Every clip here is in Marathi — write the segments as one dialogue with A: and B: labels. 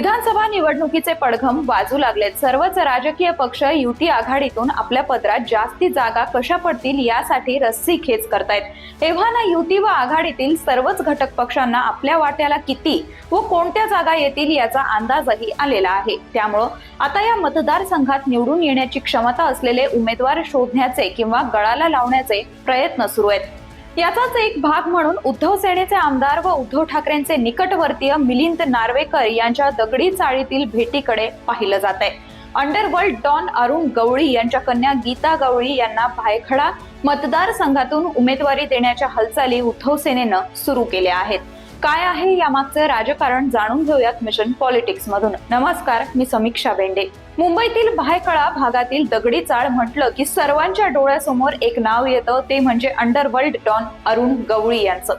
A: विधानसभा निवडणुकीचे पडघम वाजू लागलेत. सर्वच राजकीय पक्ष युती आघाडीतून आपल्या पदरात जास्ती जागा कशा पडतील यासाठी रस्सी खेच करतायत. तेव्हा ना युती व आघाडीतील सर्वच घटक पक्षांना आपल्या वाट्याला किती व कोणत्या जागा येतील याचा अंदाजही आलेला आहे. त्यामुळं आता या मतदारसंघात निवडून येण्याची क्षमता असलेले उमेदवार शोधण्याचे किंवा गळाला लावण्याचे प्रयत्न सुरू आहेत. याचाच एक भाग म्हणून उद्धव सेनेचे आमदार व उद्धव ठाकरेंचे निकटवर्तीय मिलिंद नार्वेकर यांच्या दगडी चाळीतील भेटीकडे पाहिलं जात आहे अंडरवर्ल्ड डॉन अरुण गवळी यांच्या कन्या गीता गवळी यांना भायखळा मतदारसंघातून उमेदवारी देण्याच्या हालचाली उद्धव सेनेनं सुरू केल्या आहेत. काय आहे यामागचं राजकारण जाणून घेऊयात मिशन पॉलिटिक्स मधून. नमस्कार मी समीक्षा बेंडे. मुंबईतील भायखळा भागातील दगडी चाळ म्हटलं की सर्वांच्या डोळ्यासमोर एक नाव येतं ते म्हणजे अंडरवर्ल्ड डॉन अरुण गवळी यांचं.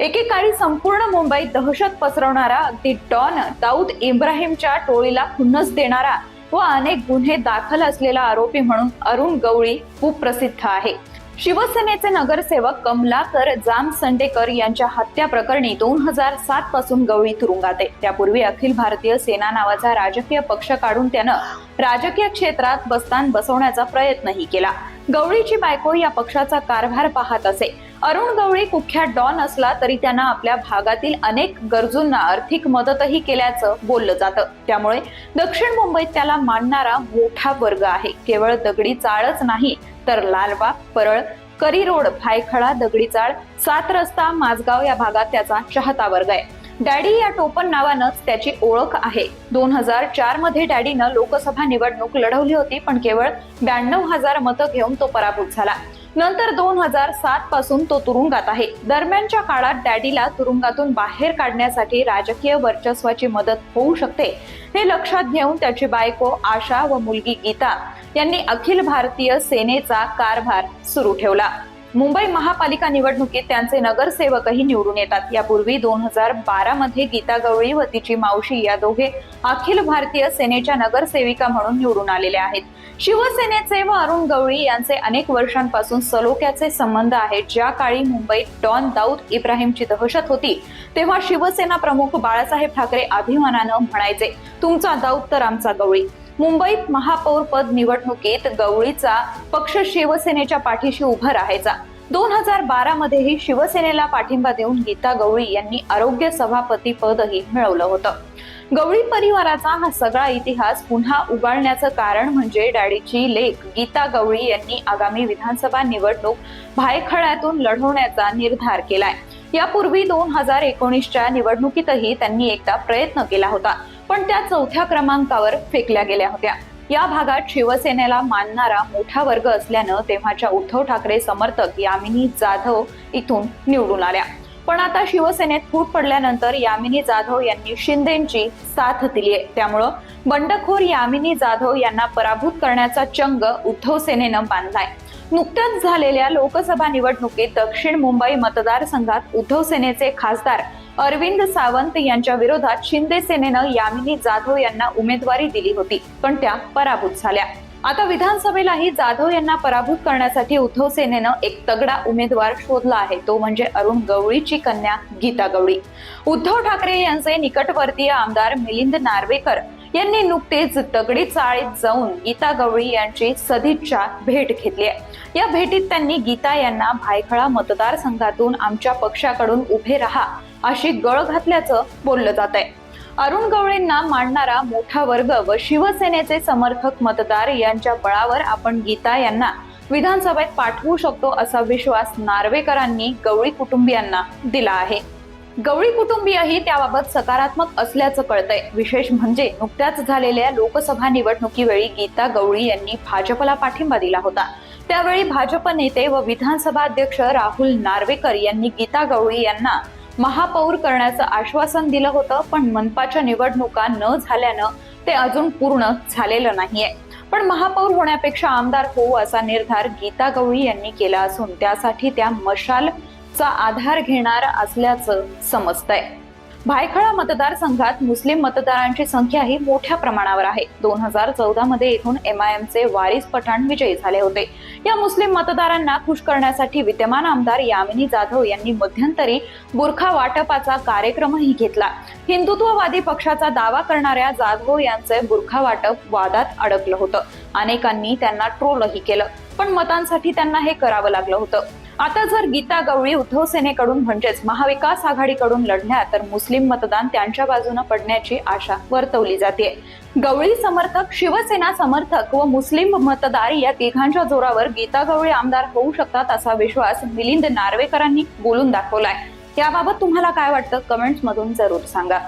A: एकेकाळी संपूर्ण मुंबईत दहशत पसरवणारा अगदी डॉन दाऊद इब्राहिमच्या टोळीला खुन्नस देणारा व अनेक गुन्हे दाखल असलेला आरोपी म्हणून अरुण गवळी खूप प्रसिद्ध आहे. शिवसेनेचे नगरसेवक कमलाकर जाम संडेकर यांच्या हत्या प्रकरणी दोन हजार सात पासून गवळी तुरुंगात आहे. त्यापूर्वी अखिल भारतीय सेना नावाचा राजकीय पक्ष काढून त्यानं राजकीय क्षेत्रात बस्तान बसवण्याचा प्रयत्नही केला. गवळीची बायको या पक्षाचा कारभार पाहत असे. अरुण गवळी कुख्यात डॉन असला तरी त्यांना आपल्या भागातील अनेक गरजूंना आर्थिक मदतही केल्याचं बोललं जातं. त्यामुळे दक्षिण मुंबईत त्याला मानणारा मोठा वर्ग आहे. केवळ दगडी चाळच नाही तर लालबाग परळ करी रोड भायखळा दगडी चाळ सात रस्ता माझगाव या भागात त्याचा चाहता वर्ग आहे. डॅडी या टोपण नावानंच त्याची ओळख आहे. दोन हजार चारमध्ये डॅडीनं लोकसभा निवडणूक लढवली होती पण केवळ ब्याण्णव हजार मतं घेऊन तो पराभूत झाला. नंतर दोन हजार सात पासून तो तुरुंगात आहे. दरम्यानच्या काळात डॅडीला तुरुंगातून बाहेर काढण्यासाठी राजकीय वर्चस्वाची मदत होऊ शकते हे लक्षात घेऊन त्याची बायको आशा व मुलगी गीता यांनी अखिल भारतीय सेनेचा कारभार सुरू ठेवला. मुंबई महापालिका निवडणुकीत त्यांचे नगरसेवकही निवडून येतात. यापूर्वी दोन हजार बारा मध्ये गीता गवळी व तिची मावशी या दोघे अखिल भारतीय सेनेच्या नगरसेविका म्हणून निवडून आलेल्या आहेत. शिवसेनेचे व अरुण गवळी यांचे अनेक वर्षांपासून सलोख्याचे संबंध आहेत. ज्या काळी मुंबईत डॉन दाऊद इब्राहिमची दहशत होती तेव्हा शिवसेना प्रमुख बाळासाहेब ठाकरे अभिमानानं म्हणायचे तुमचा दाऊद तर आमचा गवळी. मुंबईत महापौरपद निवडणुकीत गवळीचा पक्ष शिवसेनेच्या पाठीशी उभा राहायचा. दोन हजार बारा मध्येही शिवसेनेला पाठिंबा देऊन गीता गवळी यांनी आरोग्य सभापती पदही मिळवलं होतं. गवळी परिवाराचा हा सगळा इतिहास पुन्हा उगाळण्याचं कारण म्हणजे डॅडीची लेख गीता गवळी यांनी आगामी विधानसभा निवडणूक भायखळ्यातून लढवण्याचा निर्धार केलाय. यापूर्वी दोन हजार एकोणीसच्या निवडणुकीतही त्यांनी एकदा प्रयत्न केला होता. पण त्या चौथ्या क्रमांकावर फेकल्या गेल्या होत्या. या भागात शिवसेनेला मानणारा मोठा वर्ग असल्यानं तेव्हाच्या उद्धव ठाकरे समर्थक यामिनी जाधव इथून निवडून आल्या. पण आता शिवसेनेत फूट पडल्यानंतर यामिनी जाधव यांनी शिंदेची साथ दिली आहे त्यामुळं बंडखोर यामिनी जाधव यांना पराभूत करण्याचा चंग उद्धव सेनेनं बांधलाय. नुकत्याच झालेल्या लोकसभा निवडणुकीत दक्षिण मुंबई मतदारसंघात उद्धव सेनेचे खासदार अरविंद सावंत यांच्या विरोधात शिंदे सेनेनं यामिनी जाधव यांना उमेदवारी दिली होती पण त्या पराभूत झाल्या. आता विधानसभेलाही जाधव यांना पराभूत करण्यासाठी उद्धव सेनेनं एक तगडा उमेदवार शोधला आहे तो म्हणजे अरुण गवळीची कन्या गीता गवळी. उद्धव ठाकरे यांचे निकटवर्तीय आमदार मिलिंद नार्वेकर यांनी नुकतेच दगडी चाळीत जाऊन गीता गवळी यांची सदिच्छा भेट घेतली आहे. या भेटीत त्यांनी गीता यांना भायखळा मतदारसंघातून आमच्या पक्षाकडून उभे राहा अशी गळ घातल्याचं बोललं जात आहे अरुण गवळींना मांडणारा मोठा वर्ग व शिवसेनेचे समर्थक मतदार यांच्या बळावर आपण गीता यांना विधानसभेत पाठवू शकतो असा विश्वास नार्वेकरांनी गवळी कुटुंबियांना दिला आहे. गवळी कुटुंबीयही त्याबाबत सकारात्मक असल्याचं कळतंय. विशेष म्हणजे नुकत्याच झालेल्या लोकसभा निवडणुकीवेळी गीता गवळी यांनी भाजपला पाठिंबा दिला होता. त्यावेळी भाजप नेते व विधानसभा अध्यक्ष राहुल नार्वेकर यांनी गीता गवळी यांना महापौर करण्याचं आश्वासन दिलं होतं पण मनपाच्या निवडणुका न झाल्यानं ते अजून पूर्ण झालेलं नाहीये. पण महापौर होण्यापेक्षा आमदार होऊ असा निर्धार गीता गवळी यांनी केला असून त्यासाठी त्या मशालचा आधार घेणार असल्याचं समजतंय. भायखळा मतदारसंघात मुस्लिम मतदारांची संख्या ही मोठ्या प्रमाणावर आहे. दोन हजार चौदा मध्ये येथून एम आय एमचे वारिस पठाण विजयी झाले होते. या मुस्लिम मतदारांना खुश करण्यासाठी विद्यमान आमदार यामिनी जाधव यांनी मध्यंतरी बुरखा वाटपाचा कार्यक्रमही घेतला. हिंदुत्ववादी पक्षाचा दावा करणाऱ्या जाधव यांचे बुरखा वाटप वादात अडकलं होतं. अनेकांनी त्यांना ट्रोलही केलं. पण मतांसाठी त्यांना हे करावं लागलं होतं. आता जर गीता गवळी उद्धव सेनेकडून म्हणजेच महाविकास आघाडीकडून लढल्या तर मुस्लिम मतदान त्यांच्या बाजूने पडण्याची आशा वर्तवली जाते. गवळी समर्थक शिवसेना समर्थक व मुस्लिम मतदार या तिघांच्या जोरावर गीता गवळी आमदार होऊ शकतात असा विश्वास मिलिंद नार्वेकरांनी बोलून दाखवलाय. याबाबत तुम्हाला काय वाटतं? कमेंट्स मधून जरूर सांगा.